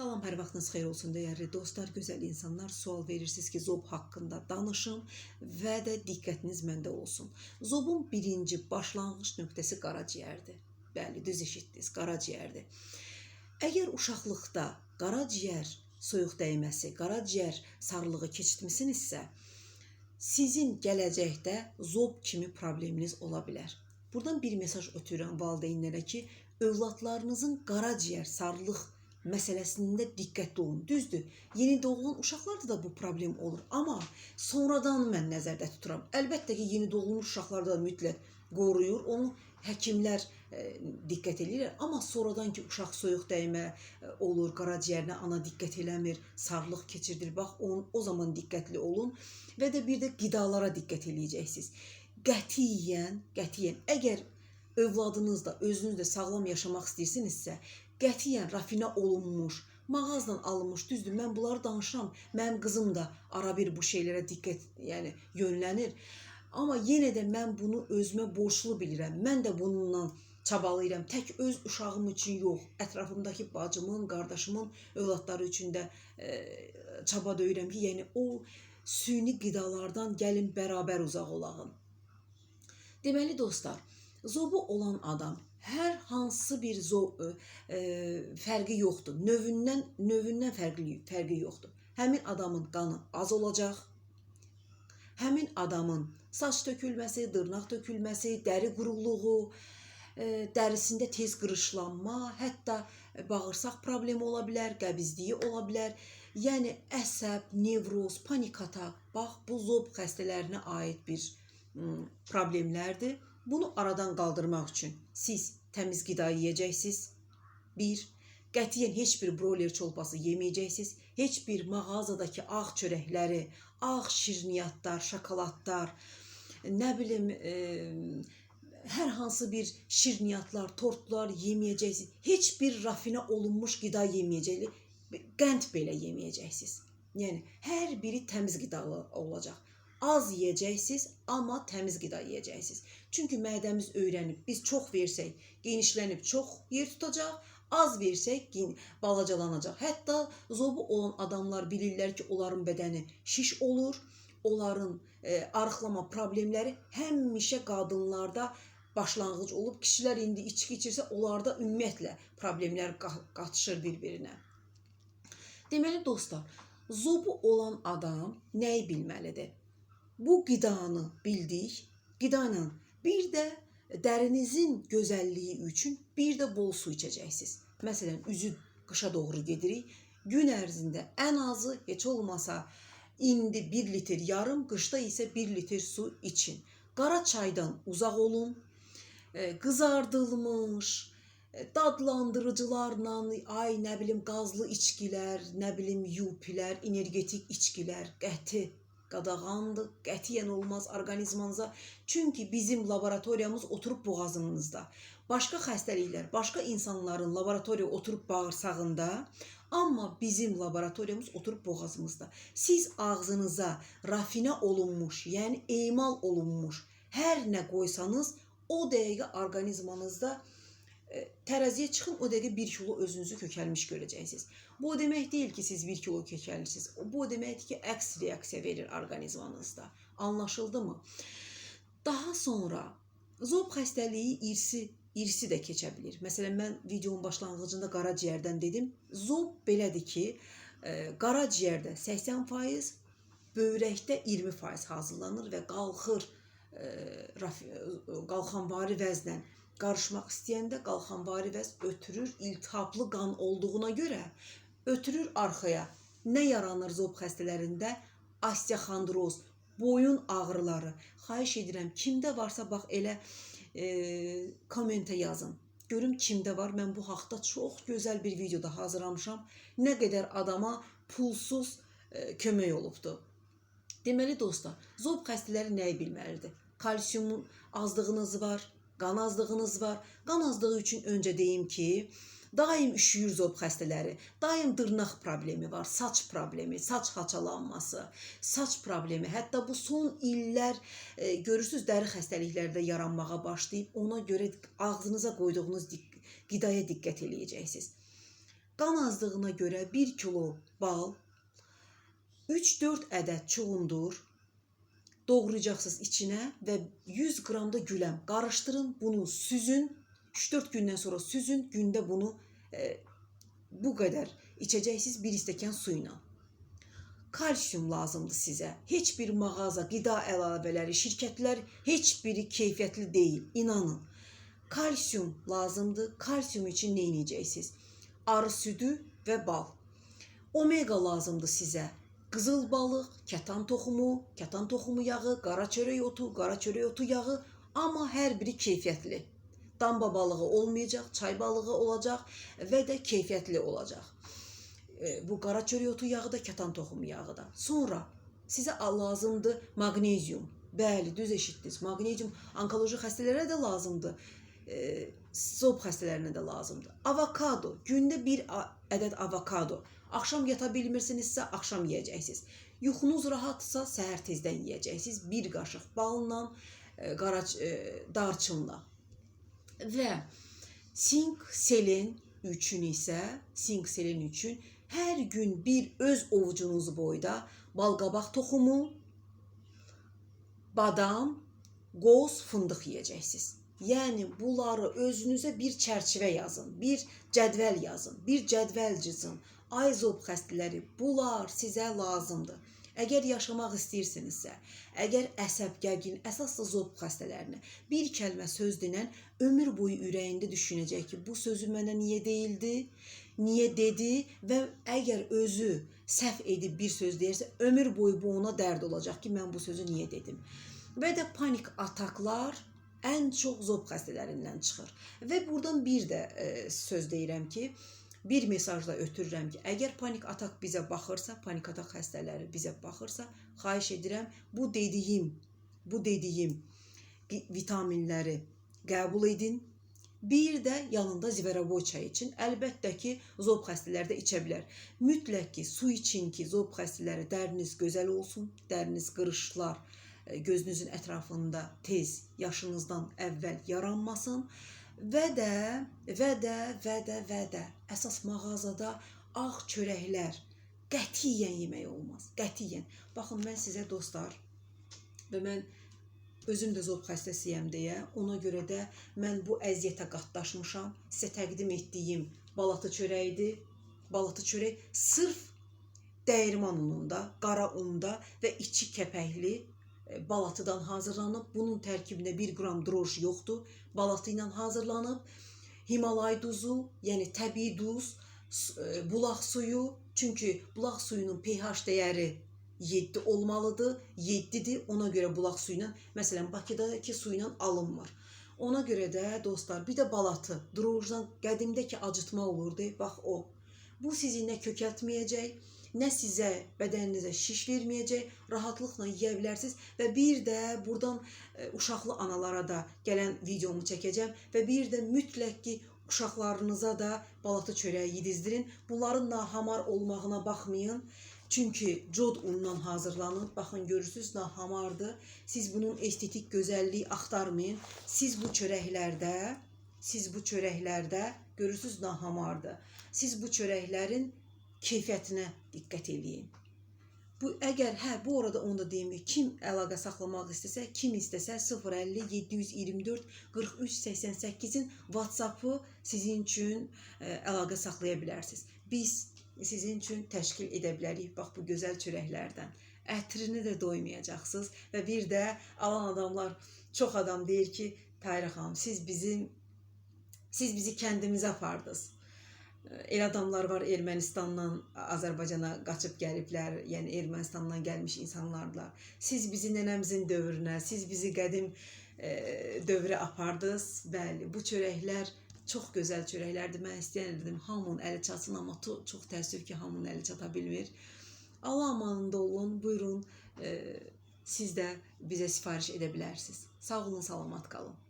Salam, hər vaxtınız xeyir olsun dəyərli dostlar, gözəl insanlar. Sual verirsiniz ki, zob haqqında danışım və də diqqətiniz məndə olsun. Zobun birinci başlanğıc nöqtəsi qaraciyərdir. Bəli, düz eşitdiniz, qaraciyərdir. Əgər uşaqlıqda qaraciyər soyuq dəyməsi, qaraciyər sarılığı keçirtmisinizsə, sizin gələcəkdə zob kimi probleminiz ola bilər. Buradan bir mesaj ötürürəm valideynlərə ki, övladlarınızın qaraciyər sarılıq məsələsində diqqətli olun. Düzdür, yeni doğulan uşaqlarda da bu problem olur, amma sonradan mən nəzərdə tuturam. Əlbəttə ki, yeni doğulmuş uşaqlarda da mütləq qoruyur, onu həkimlər e, diqqət eləyirlər, amma sonradan ki uşaq soyuq dəymə e, olur, qaraciyərinə ana diqqət eləmir, sarlıq keçirdir. Bax, on, o zaman diqqətli olun və də bir də qidalara diqqət eləyəcəksiniz. Qətiyyən, qətiyyən əgər övladınız da, özünüz də sağlam yaşamaq istəyirsinizsə, qətiyyən rafinə olunmuş, mağazadan alınmış, düzdür, mən bunları danışıram. Mənim qızım da ara bir bu şeylərə diqqət, yəni yönlənir. Amma yenə də mən bunu özümə borclu bilirəm. Mən də bununla çabalayıram. Tək öz uşağım üçün yox, ətrafımdakı bacımın, qardaşımın övladları üçün də e, çaba döyürəm ki, yəni o süni qidalardan gəlin bərabər uzaq olağın. Deməli dostlar, zobu olan adam hər hansı bir zo e, e, fərqi yoxdur. Növündən növündən fərqli fərqi yoxdur. Həmin adamın qanı az olacaq. Həmin adamın saç tökülməsi, dırnaq tökülməsi, dəri quruluğu, e, dərisində tez qırışlanma, hətta bağırsaq problemi ola bilər, qəbizliyi ola bilər. Yəni əsəb, nevroz, panik atak, bax bu zob xəstələrinə aid bir m, problemlərdir. Bunu aradan qaldırmaq üçün siz təmiz qida yeyəcəksiniz. 1. Qətiyyən heç bir broiler çolpası yeməyəcəksiniz. Heç bir mağazadakı ağ çörəkləri, ağ şirniyyatlar, şokoladlar, nə bilim, e, hər hansı bir şirniyyatlar, tortlar yeməyəcəksiniz. Heç bir rafinə olunmuş qida yeməyəcəksiniz. Qənd belə yeməyəcəksiniz. Yəni hər biri təmiz qidalı olacaq. Az yeyəcəksiniz, amma təmiz qida yeyəcəksiniz. Çünki mədəmiz öyrənib, biz çox versək, genişlənib çox yer tutacaq, az versək gen- balacalanacaq. Hətta zobu olan adamlar bilirlər ki, onların bədəni şiş olur, onların e, arıqlama problemləri həmişə qadınlarda başlanğıc olub. Kişilər indi içki içirsə, onlarda ümumiyyətlə problemlər qa- qatışır bir-birinə. Deməli dostlar, zobu olan adam nəyi bilməlidir? Bu qidanı bildik. İlə bir də dərinizin gözəlliyi üçün bir də bol su içəcəksiniz. Məsələn, üzü qışa doğru gedirik. Gün ərzində ən azı heç olmasa indi 1 litr yarım, qışda isə 1 litr su için. Qara çaydan uzaq olun. E, Qızardılmış, e, dadlandırıcılarla, ay nə bilim qazlı içkilər, nə bilim yupilər, energetik içkilər qəti qadağandır, qətiyyən olmaz orqanizmanıza. Çünki bizim laboratoriyamız oturub boğazımızda. Başqa xəstəliklər, başqa insanların laboratoriya oturub bağırsağında, amma bizim laboratoriyamız oturub boğazımızda. Siz ağzınıza rafinə olunmuş, yəni emal olunmuş hər nə qoysanız, o dəqiqə orqanizmanızda e, tərəziyə çıxın, o dəqiqə 1 kilo özünüzü kökəlmiş görəcəksiniz. Bu o demək deyil ki, siz 1 kilo kökəlmisiniz. Bu o deməkdir ki, əks reaksiya verir orqanizmanızda. Anlaşıldımı? Daha sonra zob xəstəliyi irsi irsi də keçə bilər. Məsələn, mən videonun başlanğıcında qaraciyərdən dedim. Zob belədir ki, e, qaraciyərdə 80%, böyrəkdə 20% hazırlanır və qalxır e, e, qalxanvari vəznlə qarışmaq istəyəndə qalxanvari vəzn ötürür, iltihaplı qan olduğuna görə ötürür arxaya. Nə yaranır zob xəstələrində? Osteoxondroz, boyun ağrıları. Xahiş edirəm, kimdə varsa bax elə e, kommentə yazın. Görüm kimdə var. Mən bu haqqda çox gözəl bir videoda hazırlamışam. Nə qədər adama pulsuz e, kömək olubdu. Deməli dostlar, zob xəstələri nəyi bilməlidir? Kalsiumun azlığınız var, qan azlığınız var. Qan azlığı üçün öncə deyim ki, daim üşüyür zob xəstələri. Daim dırnaq problemi var, saç problemi, saç haçalanması, saç problemi. Hətta bu son illər e, görürsüz dəri xəstəlikləri də yaranmağa başlayıb. Ona görə ağzınıza qoyduğunuz dik- qidaya diqqət eləyəcəksiniz. qan azlığına görə 1 kilo bal, 3-4 ədəd çuğundur doğrayacaqsınız içinə və 100 qram da güləm. Qarışdırın, bunu süzün. 3-4 gündən sonra süzün. Gündə bunu e, bu qədər içəcəksiniz bir stəkan su ilə. Kalsium lazımdır sizə. Heç bir mağaza, qida əlavələri, şirkətlər heç biri keyfiyyətli deyil, inanın. Kalsium lazımdır. Kalsium üçün nə edəcəksiniz? Arı südü və bal. Omega lazımdır sizə. Qızıl balıq, kətan toxumu, kətan toxumu yağı, qara çörək otu, qara çörək otu yağı, amma hər biri keyfiyyətli. Damba balığı olmayacaq, çay balığı olacaq və də keyfiyyətli olacaq. E, bu qara çörək otu yağı da, kətan toxumu yağı da. Sonra sizə lazımdır maqnezium. Bəli, düz eşitdiniz. Maqnezium onkoloji xəstələrə də lazımdır. E, zob xəstələrinə də lazımdır. Avokado, gündə bir ədəd avokado. Axşam yata bilmirsinizsə, axşam yeyəcəksiniz. Yuxunuz rahatsa, səhər tezdən yeyəcəksiniz. Bir qaşıq balla, e, qara e, darçınla. Və sink, selen üçün isə, sink, selen üçün hər gün bir öz ovucunuz boyda balqabaq toxumu, badam, qoz, fındıq yeyəcəksiniz. Yəni bunları özünüzə bir çərçivə yazın, bir cədvəl yazın, bir cədvəl cızın. Ay zob xəstələri, bunlar sizə lazımdır. Əgər yaşamaq istəyirsinizsə, əgər əsəb, gərgin, əsaslı zob xəstələrinə bir kəlmə söz denən ömür boyu ürəyində düşünəcək ki, bu sözü mənə niyə deyildi? Niyə dedi və əgər özü səhv edib bir söz deyirsə, ömür boyu bu ona dərd olacaq ki, mən bu sözü niyə dedim? Və də panik ataklar ən çox zob xəstələrindən çıxır. Və burdan bir də e, söz deyirəm ki, bir mesajla ötürürəm ki, əgər panik atak bizə baxırsa, panik atak xəstələri bizə baxırsa, xahiş edirəm bu dediyim, bu dediyim vi- vitaminləri qəbul edin. Bir də yanında ziveraboy çayı için əlbəttə ki, zob xəstələri də içə bilər. Mütləq ki, su için ki, zob xəstələri dəriniz gözəl olsun, dəriniz qırışlar e, gözünüzün ətrafında tez yaşınızdan əvvəl yaranmasın və də və də və də və də əsas mağazada ağ çörəklər qətiyyən yemək olmaz. Qətiyyən. Baxın mən sizə dostlar və mən özüm də zob xəstəsiyəm deyə ona görə də mən bu əziyyətə qatlaşmışam. Sizə təqdim etdiyim balatı çörəyidir. Balatı çörək sırf dəyirman ununda, qara unda və içi kəpəkli balatıdan hazırlanıb. Bunun tərkibində 1 qram droj yoxdur. Balatı ilə hazırlanıb. Himalay duzu, yəni təbii duz, e, bulaq suyu, çünki bulaq suyunun pH dəyəri 7 olmalıdır. 7-dir. Ona görə bulaq suyu ilə, məsələn, Bakıdakı su ilə alınmır. Ona görə də dostlar, bir də balatı, drojdan qədimdəki acıtma olurdu. Bax o. Bu sizi nə kökəltməyəcək, nə sizə bədəninizə şiş verməyəcək, rahatlıqla yeyə bilərsiniz və bir də burdan e, uşaqlı analara da gələn videomu çəkəcəm və bir də mütləq ki uşaqlarınıza da balatı çörəyi yedizdirin. Bunların nahamar olmağına baxmayın. Çünki cod undan hazırlanıb. Baxın görürsüz nahamardır. Siz bunun estetik gözəlliyi axtarmayın. Siz bu çörəklərdə, siz bu çörəklərdə görürsüz nahamardır. Siz bu çörəklərin keyfiyyətinə diqqət eləyin. Bu əgər hə bu arada onu da deyim ki, kim əlaqə saxlamaq istəsə, kim istəsə 050 724 43 88-in WhatsApp-ı sizin üçün ə, əlaqə saxlaya bilərsiniz. Biz sizin üçün təşkil edə bilərik bax bu gözəl çörəklərdən. Ətrini də doymayacaqsınız və bir də alan adamlar çox adam deyir ki, Tahirə xanım, siz bizim siz bizi kəndimizə apardınız. El adamlar var Ermənistandan Azərbaycana qaçıb gəliblər, yəni Ermənistandan gəlmiş insanlarla. Siz bizi nənəmizin dövrünə, siz bizi qədim e, dövrə apardınız. Bəli, bu çörəklər çox gözəl çörəklərdir. Mən istəyirdim hamının əli çatsın, amma çox təəssüf ki, hamının əli çata bilmir. Allah amanında olun. Buyurun, e, siz də bizə sifariş edə bilərsiniz. Sağ olun, salamat qalın.